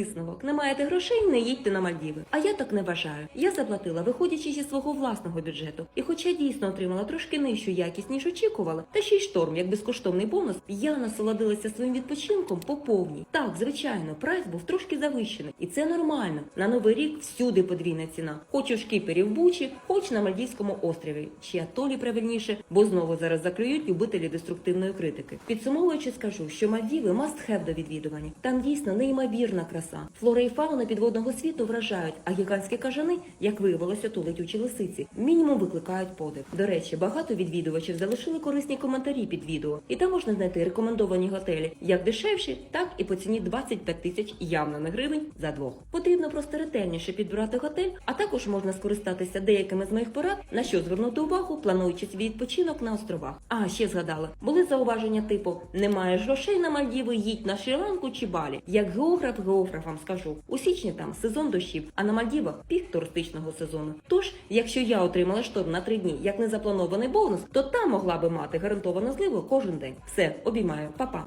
Висновок, не маєте грошей, не їдьте на Мальдіви. А я так не вважаю. Я заплатила, виходячи зі свого власного бюджету. І хоча дійсно отримала трошки нижчу якість, ніж очікувала, та ще й шторм, як безкоштовний бонус, я насолодилася своїм відпочинком по повній. Так, звичайно, прайс був трошки завищений, і це нормально. На новий рік всюди подвійна ціна. Хоч у шкіпері в Бучі, хоч на Мальдівському острові, чи атолі правильніше, бо знову зараз заклюють любителі деструктивної критики. Підсумовуючи, скажу, що Мальдіви must have до відвідування. Там дійсно неймовірна краса. Флора і фауна підводного світу вражають, а гігантські кажани, як виявилося, то летючі лисиці, мінімум викликають подив. До речі, багато відвідувачів залишили корисні коментарі під відео, і там можна знайти рекомендовані готелі, як дешевші, так і по ціні 25 тисяч явно не гривень за двох. Потрібно просто ретельніше підбирати готель, а також можна скористатися деякими з моїх порад, на що звернути увагу, плануючи свій відпочинок на островах. А ще згадала, були зауваження типу: не маєш грошей на Мальдіви, їдь на Шрі-Ланку чи Балі. Як географ, географ вам скажу, у січні там сезон дощів, а на Мальдівах пік туристичного сезону. Тож, якщо я отримала шторм на три дні як незапланований бонус, то там могла би мати гарантовану зливу кожен день. Все, обіймаю, па-па.